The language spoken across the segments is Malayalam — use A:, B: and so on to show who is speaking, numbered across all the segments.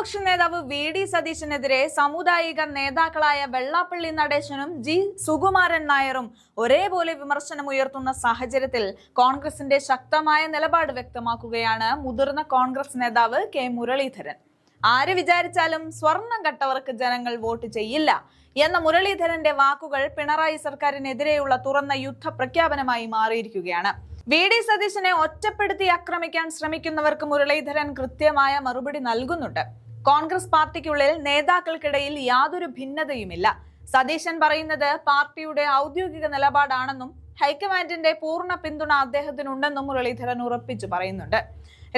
A: ഭരണപക്ഷ നേതാവ് വി ഡി സതീശനെതിരെ സാമുദായിക നേതാക്കളായ വെള്ളാപ്പള്ളി നടേശനും ജി സുകുമാരൻ നായരും ഒരേപോലെ വിമർശനം ഉയർത്തുന്ന സാഹചര്യത്തിൽ കോൺഗ്രസിന്റെ ശക്തമായ നിലപാട് വ്യക്തമാക്കുകയാണ് മുതിർന്ന കോൺഗ്രസ് നേതാവ് കെ മുരളീധരൻ. ആര് വിചാരിച്ചാലും സ്വർണം കട്ടവർക്ക് ജനങ്ങൾ വോട്ട് ചെയ്യില്ല എന്ന മുരളീധരന്റെ വാക്കുകൾ പിണറായി സർക്കാരിനെതിരെയുള്ള തുറന്ന യുദ്ധ പ്രഖ്യാപനമായി മാറിയിരിക്കുകയാണ്. വി ഡി സതീശനെ ഒറ്റപ്പെടുത്തി ആക്രമിക്കാൻ ശ്രമിക്കുന്നവർക്ക് മുരളീധരൻ കൃത്യമായ മറുപടി നൽകുന്നുണ്ട്. കോൺഗ്രസ് പാർട്ടിക്കുള്ളിൽ നേതാക്കൾക്കിടയിൽ യാതൊരു ഭിന്നതയുമില്ല. സതീശൻ പറയുന്നത് പാർട്ടിയുടെ ഔദ്യോഗിക നിലപാടാണെന്നും ഹൈക്കമാൻഡിന്റെ പൂർണ പിന്തുണ അദ്ദേഹത്തിനുണ്ടെന്നും മുരളീധരൻ ഉറപ്പിച്ചു പറയുന്നുണ്ട്.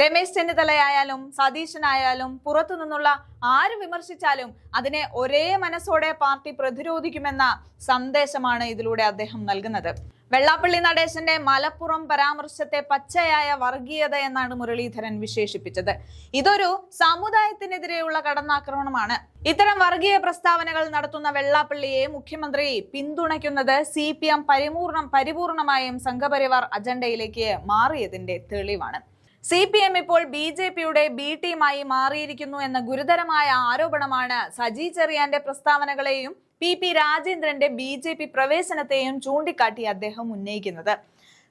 A: രമേശ് ചെന്നിത്തലയായാലും സതീശനായാലും പുറത്തു നിന്നുള്ള ആര് വിമർശിച്ചാലും അതിനെ ഒരേ മനസ്സോടെ പാർട്ടി പ്രതിരോധിക്കുമെന്ന സന്ദേശമാണ് ഇതിലൂടെ അദ്ദേഹം നൽകുന്നത്. വെള്ളാപ്പള്ളി നടേശന്റെ മലപ്പുറം പരാമർശത്തെ പച്ചയായ വർഗീയത എന്നാണ് മുരളീധരൻ വിശേഷിപ്പിച്ചത്. ഇതൊരു സമുദായത്തിനെതിരെയുള്ള കടന്നാക്രമണമാണ്. ഇത്തരം വർഗീയ പ്രസ്താവനകൾ നടത്തുന്ന വെള്ളാപ്പള്ളിയെ മുഖ്യമന്ത്രി പിന്തുണയ്ക്കുന്നത് സി പി എം പരിപൂർണം പരിപൂർണമായും സംഘപരിവാർ അജണ്ടയിലേക്ക് മാറിയതിന്റെ തെളിവാണ്. സി പി എം ഇപ്പോൾ ബി ജെ പിയുടെ ബി ടീമായി മാറിയിരിക്കുന്നു എന്ന ഗുരുതരമായ ആരോപണമാണ് സജി ചെറിയാന്റെ പ്രസ്താവനകളെയും പി പി രാജേന്ദ്രന്റെ ബി ജെ പി പ്രവേശനത്തെയും ചൂണ്ടിക്കാട്ടി അദ്ദേഹം ഉന്നയിക്കുന്നത്.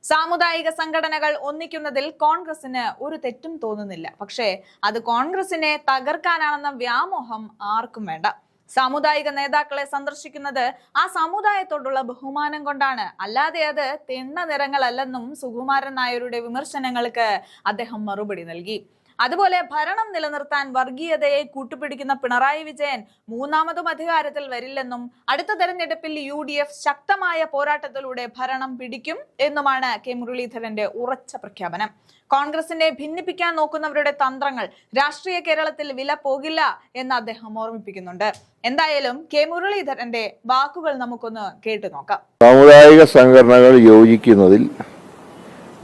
A: സാമുദായിക സംഘടനകൾ ഒന്നിക്കുന്നതിൽ കോൺഗ്രസിന് ഒരു തെറ്റും തോന്നുന്നില്ല. പക്ഷേ അത് കോൺഗ്രസിനെ തകർക്കാനാണെന്ന വ്യാമോഹം ആർക്കും വേണ്ട. സാമുദായിക നേതാക്കളെ സന്ദർശിക്കുന്നത് ആ സമുദായത്തോടുള്ള ബഹുമാനം കൊണ്ടാണ്. അല്ലാതെ അത് തിണ്ണ നിറങ്ങളല്ലെന്നും സുകുമാരൻ നായരുടെ വിമർശനങ്ങൾക്ക് അദ്ദേഹം മറുപടി നൽകി. അതുപോലെ ഭരണം നിലനിർത്താൻ വർഗീയതയെ കൂട്ടുപിടിക്കുന്ന പിണറായി വിജയൻ മൂന്നാമതും അധികാരത്തിൽ വരില്ലെന്നും അടുത്ത തെരഞ്ഞെടുപ്പിൽ യു ശക്തമായ പോരാട്ടത്തിലൂടെ ഭരണം പിടിക്കും എന്നുമാണ് കെ മുരളീധരന്റെ ഉറച്ച പ്രഖ്യാപനം. കോൺഗ്രസിനെ ഭിന്നിപ്പിക്കാൻ നോക്കുന്നവരുടെ തന്ത്രങ്ങൾ രാഷ്ട്രീയ കേരളത്തിൽ വില പോകില്ല എന്ന് അദ്ദേഹം ഓർമ്മിപ്പിക്കുന്നുണ്ട്. എന്തായാലും കെ മുരളീധരന്റെ വാക്കുകൾ നമുക്കൊന്ന് കേട്ടു നോക്കാം.
B: സാമുദായിക സംഘടനകൾ യോജിക്കുന്നതിൽ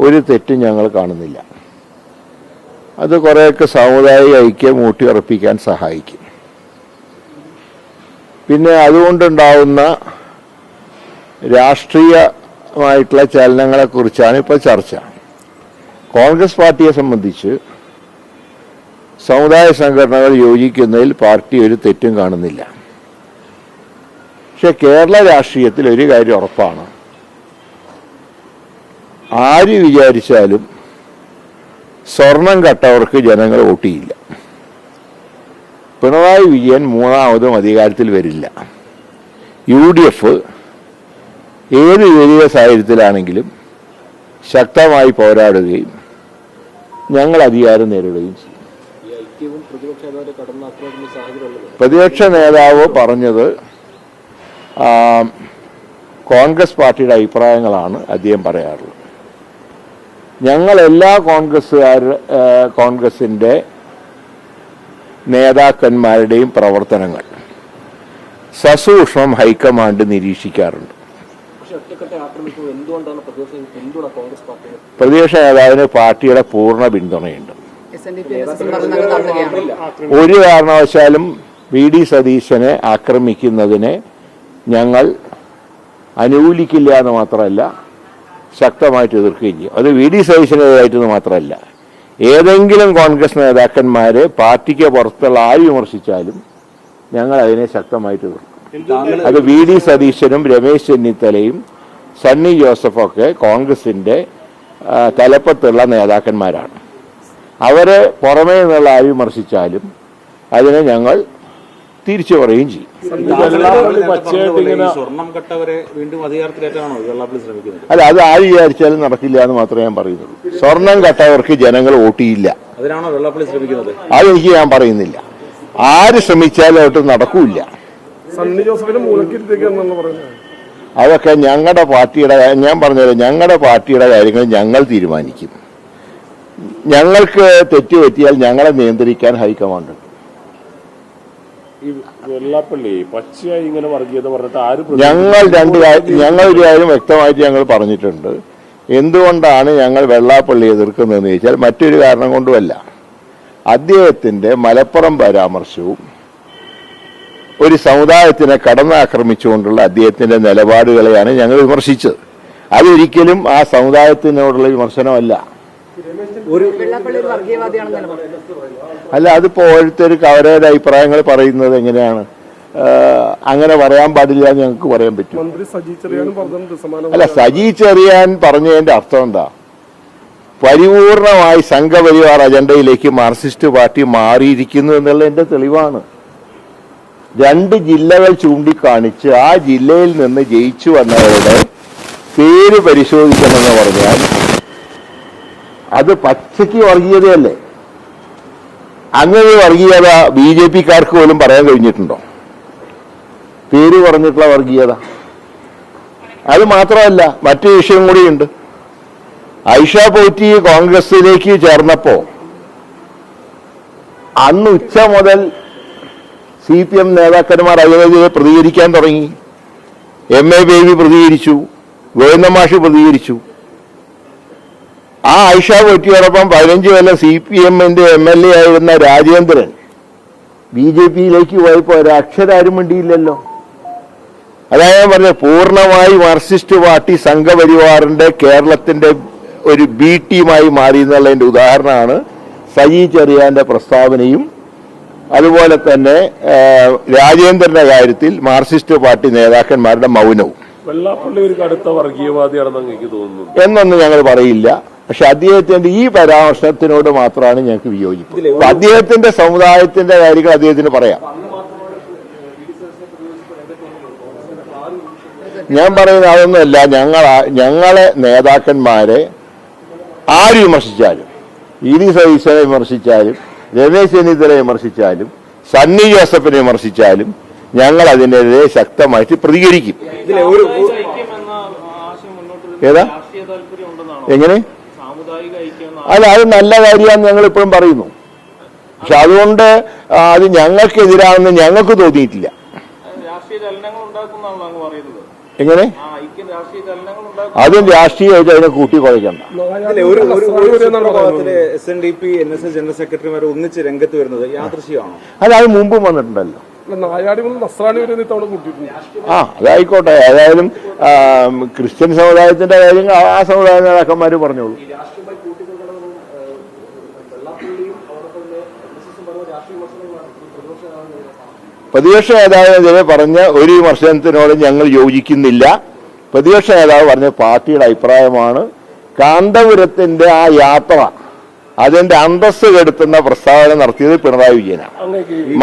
B: ഒരു തെറ്റും ഞങ്ങൾ കാണുന്നില്ല. അത് കുറേയൊക്കെ സാമുദായിക ഐക്യം ഊട്ടിയുറപ്പിക്കാൻ സഹായിക്കും. പിന്നെ അതുകൊണ്ടുണ്ടാവുന്ന രാഷ്ട്രീയമായിട്ടുള്ള ചലനങ്ങളെക്കുറിച്ചാണ് ഇപ്പോൾ ചർച്ച. കോൺഗ്രസ് പാർട്ടിയെ സംബന്ധിച്ച് സമുദായ സംഘടനകൾ യോജിക്കുന്നതിൽ പാർട്ടി ഒരു തെറ്റും കാണുന്നില്ല. പക്ഷെ കേരള രാഷ്ട്രീയത്തിൽ ഒരു കാര്യം ഉറപ്പാണ്. ആര് വിചാരിച്ചാലും സ്വർണം കട്ടവർക്ക് ജനങ്ങൾ വോട്ട് പിണറായി വിജയൻ മൂന്നാമതും അധികാരത്തിൽ വരില്ല. യു ഡി എഫ് ഏത് വലിയ സാഹചര്യത്തിലാണെങ്കിലും ശക്തമായി പോരാടുകയും ഞങ്ങൾ അധികാരം നേരിടുകയും ചെയ്യും.
C: പ്രതിപക്ഷ
B: നേതാവ് പറഞ്ഞത് കോൺഗ്രസ് പാർട്ടിയുടെ അഭിപ്രായങ്ങളാണ് അദ്ദേഹം പറയാറുള്ളത്. ഞങ്ങൾ എല്ലാ കോൺഗ്രസ്സുകാർ കോൺഗ്രസിന്റെ നേതാക്കന്മാരുടെയും പ്രവർത്തനങ്ങൾ സസൂക്ഷ്മം ഹൈക്കമാൻഡ് നിരീക്ഷിക്കാറുണ്ട്.
C: പ്രതിപക്ഷം
B: നേതാവിന് പാർട്ടിയുടെ പൂർണ പിന്തുണയുണ്ട്. ഒരു കാരണവശാലും വി ഡി സതീശനെ ആക്രമിക്കുന്നതിനെ ഞങ്ങൾ അനുകൂലിക്കില്ല എന്ന് മാത്രമല്ല ശക്തമായിട്ട് എതിർക്കുകയും ചെയ്യും. അത് വി ഡി സതീശനെതിരായിട്ടെന്ന് മാത്രമല്ല. ഏതെങ്കിലും കോൺഗ്രസ് നേതാക്കന്മാരെ പാർട്ടിക്ക് പുറത്തുള്ള ആര് വിമർശിച്ചാലും ഞങ്ങൾ അതിനെ ശക്തമായിട്ട് എതിർക്കും. അത് വി ഡി സതീശനും രമേശ് ചെന്നിത്തലയും സണ്ണി ജോസഫൊക്കെ കോൺഗ്രസിന്റെ തലപ്പത്തുള്ള നേതാക്കന്മാരാണ്. അവരെ പുറമേ നിന്നുള്ള ആര് വിമർശിച്ചാലും അതിനെ ഞങ്ങൾ തിരിച്ചു പറയുകയും ചെയ്യും. അല്ല അത് ആര് വിചാരിച്ചാലും നടക്കില്ല എന്ന് മാത്രമേ ഞാൻ പറയുന്നുള്ളൂ. സ്വർണം കട്ടവർക്ക് ജനങ്ങൾ
C: ശ്രമിക്കുന്നത്?
B: അതെനിക്ക് ഞാൻ പറയുന്നില്ല. ആര് ശ്രമിച്ചാലും ഒട്ട് നടക്കൂല അതൊക്കെ ഞങ്ങളുടെ പാർട്ടിയുടെ ഞാൻ പറഞ്ഞത് ഞങ്ങളുടെ പാർട്ടിയുടെ കാര്യങ്ങൾ ഞങ്ങൾ തീരുമാനിക്കും. ഞങ്ങൾക്ക് തെറ്റുപറ്റിയാൽ ഞങ്ങളെ നിയന്ത്രിക്കാൻ ഹൈക്കമാൻഡ് ഉണ്ട്.
D: വെള്ളാപ്പള്ളി പച്ചയായി ഇങ്ങനെ വർഗീയത പറഞ്ഞിട്ട് ആര്
B: ഞങ്ങൾ രണ്ട് ഞങ്ങൾ ഒരു കാര്യം വ്യക്തമായിട്ട് ഞങ്ങൾ പറഞ്ഞിട്ടുണ്ട്. എന്തുകൊണ്ടാണ് ഞങ്ങൾ വെള്ളാപ്പള്ളി എതിർക്കുന്നതെന്ന് ചോദിച്ചാൽ മറ്റൊരു കാരണം കൊണ്ടുമല്ല. അദ്ദേഹത്തിന്റെ മലപ്പുറം പരാമർശവും ഒരു സമുദായത്തിനെ കടന്നാക്രമിച്ചുകൊണ്ടുള്ള അദ്ദേഹത്തിന്റെ നിലപാടുകളെയാണ് ഞങ്ങൾ വിമർശിച്ചത്. അതൊരിക്കലും ആ സമുദായത്തിനോടുള്ള വിമർശനമല്ല.
E: ഒരു
B: അല്ല അതിപ്പോ ഓരോരുത്തർക്ക് അവരവരുടെ അഭിപ്രായങ്ങൾ പറയുന്നത് എങ്ങനെയാണ്? അങ്ങനെ പറയാൻ പാടില്ല എന്ന് ഞങ്ങൾക്ക് പറയാൻ പറ്റും. അല്ല സജി ചെറിയാൻ പറഞ്ഞതിന്റെ അർത്ഥം എന്താ? പരിപൂർണമായി സംഘപരിവാർ അജണ്ടയിലേക്ക് മാർക്സിസ്റ്റ് പാർട്ടി മാറിയിരിക്കുന്നു എന്നുള്ളതിന്റെ തെളിവാണ്. രണ്ട് ജില്ലകൾ ചൂണ്ടിക്കാണിച്ച് ആ ജില്ലയിൽ നിന്ന് ജയിച്ചു വന്നവരുടെ പേര് പരിശോധിക്കണമെന്ന് പറഞ്ഞാൽ അത് പച്ചയ്ക്ക് വർഗീയതയല്ലേ അങ്ങനെ വർഗീയത ബി ജെ പിക്കാർക്ക് പോലും പറയാൻ കഴിഞ്ഞിട്ടുണ്ടോ? പേര് പറഞ്ഞിട്ടുള്ള വർഗീയത. അത് മാത്രമല്ല മറ്റു വിഷയം കൂടിയുണ്ട്. ഐഷ പോറ്റി കോൺഗ്രസിലേക്ക് ചേർന്നപ്പോ അന്ന് ഉച്ച മുതൽ സി പി എം നേതാക്കന്മാർ അതിനെതിരെ പ്രതികരിക്കാൻ തുടങ്ങി. എം എ ബേബി പ്രതികരിച്ചു ഗോവിന്ദമാഷി പ്രതികരിച്ചു. ആ ആയിഷ പോറ്റിയോടൊപ്പം പതിനഞ്ച് കൊല്ലം സി പി എമ്മിന്റെ എം എൽ എ ആയിരുന്ന രാജേന്ദ്രൻ ബി ജെ പിയിലേക്ക് പോയപ്പോ ഒരക്ഷരാരും മിണ്ടിയില്ലല്ലോ. അതായത് ഞാൻ പറഞ്ഞത് പൂർണമായി മാർക്സിസ്റ്റ് പാർട്ടി സംഘപരിവാറിന്റെ കേരളത്തിന്റെ ഒരു ബി ടീമായി മാറി എന്നുള്ളതിന്റെ ഉദാഹരണമാണ് സജി ചെറിയാന്റെ പ്രസ്താവനയും. അതുപോലെ തന്നെ രാജേന്ദ്രന്റെ കാര്യത്തിൽ മാർക്സിസ്റ്റ് പാർട്ടി നേതാക്കന്മാരുടെ മൗനവും.
D: വെള്ളാപ്പള്ളി ഒരു കടുത്ത വർഗീയവാദിയാണെന്ന് എനിക്ക് തോന്നുന്നു
B: എന്നൊന്നും ഞങ്ങൾ പറയില്ല. പക്ഷെ അദ്ദേഹത്തിന്റെ ഈ പരാമർശത്തിനോട് മാത്രമാണ് ഞങ്ങൾക്ക് വിയോജിപ്പ്. അദ്ദേഹത്തിന്റെ സമുദായത്തിന്റെ കാര്യങ്ങൾ അദ്ദേഹത്തിന് പറയാം. ഞാൻ പറയുന്ന അതൊന്നുമല്ല ഞങ്ങൾ ഞങ്ങളെ നേതാക്കന്മാരെ ആര് വിമർശിച്ചാലും ഇ ഡി സതീശനെ വിമർശിച്ചാലും രമേശ് ചെന്നിത്തലയെ വിമർശിച്ചാലും സണ്ണി ജോസഫിനെ വിമർശിച്ചാലും ഞങ്ങൾ അതിനെതിരെ ശക്തമായിട്ട് പ്രതികരിക്കും. ഏതാ? എങ്ങനെ? അല്ല അത് നല്ല കാര്യമാണെന്ന് ഞങ്ങൾ ഇപ്പോഴും പറയുന്നു. പക്ഷെ അതുകൊണ്ട് ആ, അത് ഞങ്ങൾക്കെതിരാണെന്ന് ഞങ്ങൾക്ക് തോന്നിയിട്ടില്ല. എങ്ങനെ?
F: ആ ഐക്യം രാഷ്ട്രീയ ചലനങ്ങൾ ഉണ്ടാക്കും
B: അതും രാഷ്ട്രീയമായിട്ട് അതിനെ കൂട്ടി കുഴക്കണ്ട
C: ഇതിലെ ഒരു ഒരു ഒരു സുപ്രഭാതത്തിൽ S N D P N S S general സെക്രട്ടറിമാർ ഒന്നിച്ച് രംഗത്ത് വരുന്നത് യാദൃശ്യമാണോ
B: അല്ല അത് മുമ്പും വന്നിട്ടുണ്ടല്ലോ.
D: നായാടി മുതൽ നസ്രാണി വരെ ഇത്തവണ കൂട്ടിയിട്ടുണ്ട്
B: ആ അതായിക്കോട്ടെ. ഏതായാലും ക്രിസ്ത്യൻ സമുദായത്തിന്റെ കാര്യങ്ങൾ ആ- ആ സമുദായ നേതാക്കന്മാർ പറഞ്ഞോളൂ. പ്രതിപക്ഷ നേതാവിനെതിരെ പറഞ്ഞ ഒരു വിമർശനത്തിനോട് ഞങ്ങൾ യോജിക്കുന്നില്ല. പ്രതിപക്ഷ നേതാവ് പറഞ്ഞ പാർട്ടിയുടെ അഭിപ്രായമാണ് കാന്തപുരത്തിന്റെ ആ യാത്ര അതിന്റെ അന്തസ് കെടുത്തുന്ന പ്രസ്താവന നടത്തിയത് പിണറായി വിജയനാണ്.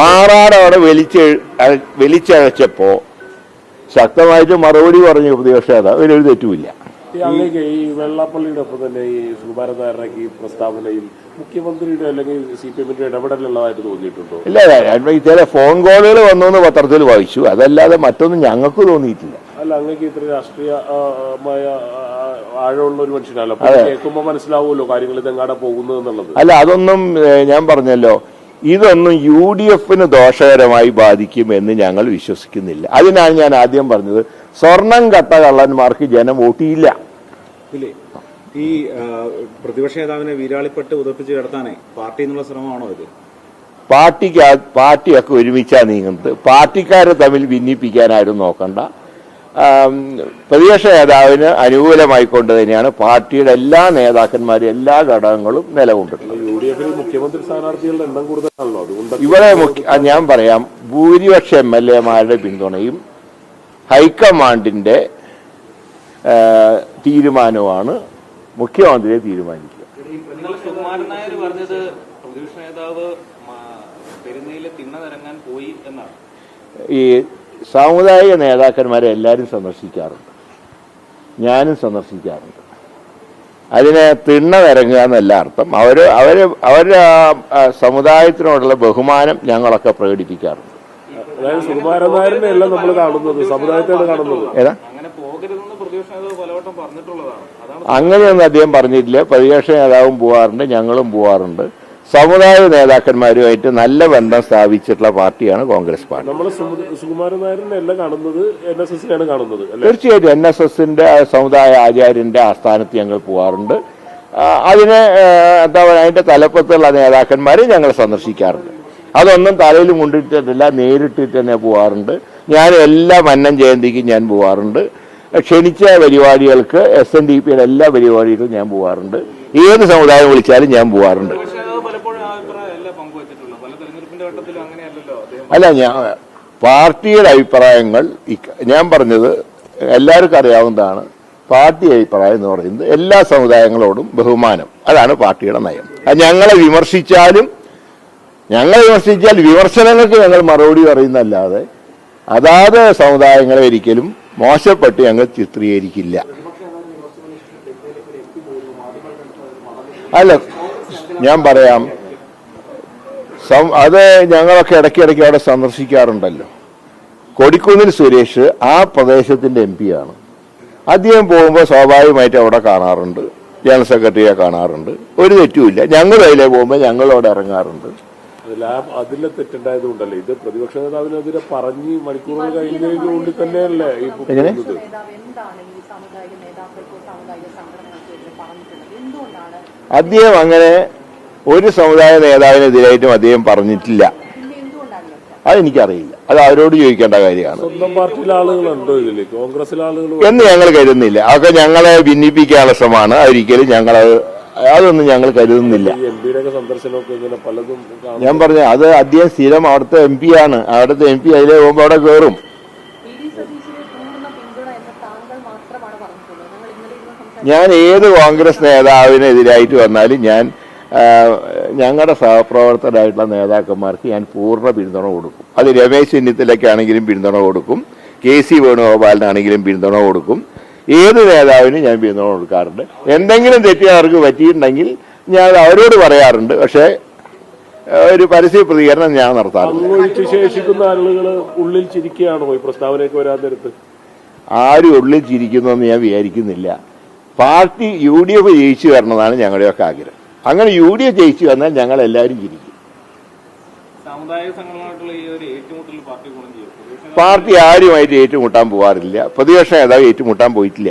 B: മാറാടവിടെ വലിച്ച് വലിച്ചഴച്ചപ്പോ ശക്തമായിട്ട് മറുപടി പറഞ്ഞു പ്രതിപക്ഷ നേതാവ്. ഒരു തെറ്റുമില്ല.
D: ഈ വെള്ളാപ്പള്ളിയുടെ ഒപ്പം തന്നെ ഈ സുകുമാരൻ ഈ പ്രസ്താവനയിൽ മുഖ്യമന്ത്രിയുടെ അല്ലെങ്കിൽ സി പി എമ്മിന്റെ ഇടപെടലുള്ളതായിട്ട് തോന്നിയിട്ടുണ്ടോ?
B: ഇല്ല ചില ഫോൺ കോളുകൾ വന്നു പത്രത്തിൽ വായിച്ചു. അതല്ലാതെ മറ്റൊന്നും ഞങ്ങൾക്ക് തോന്നിയിട്ടില്ല.
D: അല്ല അങ്ങേക്ക് ഇത്ര രാഷ്ട്രീയമായ ആഴമുള്ള ഒരു മനുഷ്യനല്ലോ. കേൾക്കുമ്പോൾ മനസ്സിലാവുമല്ലോ കാര്യങ്ങൾ ഇതെങ്ങാടെ പോകുന്നത് എന്നുള്ളത്.
B: അല്ല അതൊന്നും ഞാൻ പറഞ്ഞല്ലോ. ഇതൊന്നും യു ഡി എഫിന് ദോഷകരമായി ബാധിക്കുമെന്ന് ഞങ്ങൾ വിശ്വസിക്കുന്നില്ല. അതിനാണ് ഞാൻ ആദ്യം പറഞ്ഞത്. സ്വർണം കട്ട കള്ളന്മാർക്ക് ജനം വോട്ടിയില്ല.
G: ഇല്ലേ? ഈ പ്രതിപക്ഷ നേതാവിനെ വീരാളിപ്പെട്ട് ഉദപ്പിച്ച് കിടത്താനേ പാർട്ടി എന്നുള്ള ശ്രമമാണോ ഇത്?
B: പാർട്ടിക്ക് പാർട്ടിയൊക്കെ ഒരുമിച്ചാ നീങ്ങുന്നത്. പാർട്ടിക്കാരെ തമ്മിൽ ഭിന്നിപ്പിക്കാനാരും നോക്കണ്ട. പ്രതിപക്ഷ നേതാവിന് അനുകൂലമായിക്കൊണ്ട് തന്നെയാണ് പാർട്ടിയുടെ എല്ലാ നേതാക്കന്മാരും എല്ലാ ഘടകങ്ങളും നിലകൊണ്ടിട്ടുള്ളത്. ഇവിടെ ഞാൻ പറയാം ഭൂരിപക്ഷ എം എൽ എമാരുടെ പിന്തുണയും ഹൈക്കമാൻഡിന്റെ തീരുമാനമാണ് തീരുമാനവുമാണ് മുഖ്യമന്ത്രിയെ തീരുമാനിക്കുക. ഈ സാമുദായിക നേതാക്കന്മാരെ എല്ലാവരും സന്ദർശിക്കാറുണ്ട്. ഞാനും സന്ദർശിക്കാറുണ്ട്. അതിനെ തിണ്ണ നിരങ്ങുക എന്നല്ല അർത്ഥം. അവർ അവർ അവരുടെ സമുദായത്തിനോടുള്ള ബഹുമാനം ഞങ്ങളൊക്കെ പ്രകടിപ്പിക്കാറുണ്ട്.
D: അതായത് സുകുമാരൻ നായരിനെ അല്ല നമ്മൾ കാണുന്നത് സമുദായത്തെയാണ് കാണുന്നത്.
B: ഏതാ?
F: അങ്ങനെ പോകരുതെന്ന് പ്രതിപക്ഷ നേതാവ് പലവട്ടം പറഞ്ഞിട്ടുള്ളതാണ്.
B: അങ്ങനെയൊന്നും അദ്ദേഹം പറഞ്ഞിട്ടില്ല. പ്രതിപക്ഷ നേതാവും പോവാറുണ്ട് ഞങ്ങളും പോവാറുണ്ട്. സമുദായ നേതാക്കന്മാരുമായിട്ട് നല്ല ബന്ധം സ്ഥാപിച്ചിട്ടുള്ള പാർട്ടിയാണ് കോൺഗ്രസ് പാർട്ടി.
D: നമ്മൾ സുകുമാരൻ കാണുന്നത് എൻ എസ് എസിനെയാണ് കാണുന്നത് അല്ലെ?
B: തീർച്ചയായിട്ടും എൻ എസ് എസിന്റെ സമുദായ ആചാര്യന്റെ ആസ്ഥാനത്ത് ഞങ്ങൾ പോവാറുണ്ട്. അതിനെ എന്താ പറയുക അതിന്റെ തലപ്പത്തുള്ള നേതാക്കന്മാരെ ഞങ്ങൾ സന്ദർശിക്കാറുണ്ട്. അതൊന്നും തലയിൽ കൊണ്ടിട്ടിട്ടില്ല നേരിട്ടിട്ട് തന്നെ പോവാറുണ്ട്. ഞാൻ എല്ലാ മന്നം ജയന്തിക്കും ഞാൻ പോവാറുണ്ട്. ക്ഷണിച്ച പരിപാടികൾക്ക് എസ് എൻ ഡി പിയുടെ എല്ലാ പരിപാടികൾക്കും ഞാൻ പോവാറുണ്ട്. ഏത് സമുദായം വിളിച്ചാലും ഞാൻ
F: അദ്ദേഹം?
B: അല്ല ഞാൻ പാർട്ടിയുടെ അഭിപ്രായങ്ങൾ ഞാൻ പറഞ്ഞത് എല്ലാവർക്കും അറിയാവുന്നതാണ്. പാർട്ടി അഭിപ്രായം എന്ന് പറയുന്നത് എല്ലാ സമുദായങ്ങളോടും ബഹുമാനം. അതാണ് പാർട്ടിയുടെ നയം. അത് ഞങ്ങളെ വിമർശിച്ചാലും ഞങ്ങളെ വിമർശിച്ചാൽ വിമർശനങ്ങൾക്ക് ഞങ്ങൾ മറുപടി പറയുന്നല്ലാതെ അതാത് സമുദായങ്ങളെ ഒരിക്കലും മോശപ്പെട്ട് ഞങ്ങൾ ചിത്രീകരിക്കില്ല. അല്ല ഞാൻ പറയാം. അത് ഞങ്ങളൊക്കെ ഇടയ്ക്കിടയ്ക്ക് അവിടെ സന്ദർശിക്കാറുണ്ടല്ലോ. കൊടിക്കുന്നിൽ സുരേഷ് ആ പ്രദേശത്തിന്റെ എം ആണ്. അദ്ദേഹം പോകുമ്പോൾ സ്വാഭാവികമായിട്ട് അവിടെ കാണാറുണ്ട്. ജനറൽ സെക്രട്ടറിയെ കാണാറുണ്ട്. ഒരു തെറ്റുമില്ല. ഞങ്ങൾ അതിലെ പോകുമ്പോൾ ഞങ്ങളവിടെ ഇറങ്ങാറുണ്ട്.
D: അതിൽ ആ അതിലെ തെറ്റുണ്ടായത് കൊണ്ടല്ലേ? ഇത് പ്രതിപക്ഷ നേതാവിനെതിരെ പറഞ്ഞ് മണിക്കൂറുകൾ കഴിഞ്ഞതിനുള്ളിൽ തന്നെയല്ലേ ഈ? പോകുന്നത്
B: അദ്ദേഹം അങ്ങനെ ഒരു സമുദായ നേതാവിനെതിരായിട്ടും അദ്ദേഹം പറഞ്ഞിട്ടില്ല? അതെനിക്കറിയില്ല. അത് അവരോട് ചോദിക്കേണ്ട കാര്യമാണ്.
D: സ്വന്തം പാർട്ടിയിലെ ആളുകളുണ്ടോ ഇതിൽ? കോൺഗ്രസിലെ ആളുകൾ
B: എന്ന് ഞങ്ങൾ കരുതുന്നില്ല. അതൊക്കെ ഞങ്ങളെ ഭിന്നിപ്പിക്കാനുള്ള ശ്രമമാണ്. ഒരിക്കലും ഞങ്ങൾ അതൊന്നും ഞങ്ങൾ കരുതുന്നില്ല. ഞാൻ പറഞ്ഞു അത് അദ്ദേഹം സ്ഥിരം അവിടുത്തെ എം പി ആണ് അവിടുത്തെ എം പി അതിലെ പോകുമ്പോൾ അവിടെ കയറും ഞാൻ ഏത് കോൺഗ്രസ് നേതാവിനെതിരായിട്ട് വന്നാലും ഞാൻ ഞങ്ങളുടെ സഹപ്രവർത്തകരായിട്ടുള്ള നേതാക്കന്മാർക്ക് ഞാൻ പൂർണ പിന്തുണ കൊടുക്കും. അത് രമേശ് ചെന്നിത്തലയ്ക്കാണെങ്കിലും പിന്തുണ കൊടുക്കും. കെ സി വേണുഗോപാലിനാണെങ്കിലും പിന്തുണ കൊടുക്കും. ഏത് നേതാവിനും ഞാൻ പിന്തുണ കൊടുക്കാറുണ്ട്. എന്തെങ്കിലും തെറ്റ് അവർക്ക് പറ്റിയിട്ടുണ്ടെങ്കിൽ ഞാൻ അവരോട് പറയാറുണ്ട്. പക്ഷേ ഒരു പരസ്യ പ്രതികരണം ഞാൻ
D: നടത്താറുണ്ട് ശേഷിക്കുന്ന ആളുകൾ ഉള്ളിൽ ചിരിക്കുകയാണോ ഈ പ്രസ്താവനയൊക്കെ വരാൻ നേരത്ത്
B: ആരും ഉള്ളിൽ ചിരിക്കുന്നെന്ന് ഞാൻ വിചാരിക്കുന്നില്ല. പാർട്ടി യു ഡി എഫ് ജയിച്ചു വരണമെന്നാണ് ഞങ്ങളുടെയൊക്കെ ആഗ്രഹം. അങ്ങനെ യു ഡി എഫ് ജയിച്ചു വന്നാൽ ഞങ്ങൾ എല്ലാവരും ചിരിക്കും.
F: സാമുദായിക സംഘടനകളായിട്ടുള്ള ഈ ഒരു ഏറ്റുമുട്ടൽ പാർട്ടി ഗുണം ചെയ്യും പ്രതിപക്ഷ
B: പാർട്ടി ആരുമായിട്ട് ഏറ്റുമുട്ടാൻ പോകാറില്ല പ്രതിപക്ഷ നേതാവ് ഏറ്റുമുട്ടാൻ പോയിട്ടില്ല.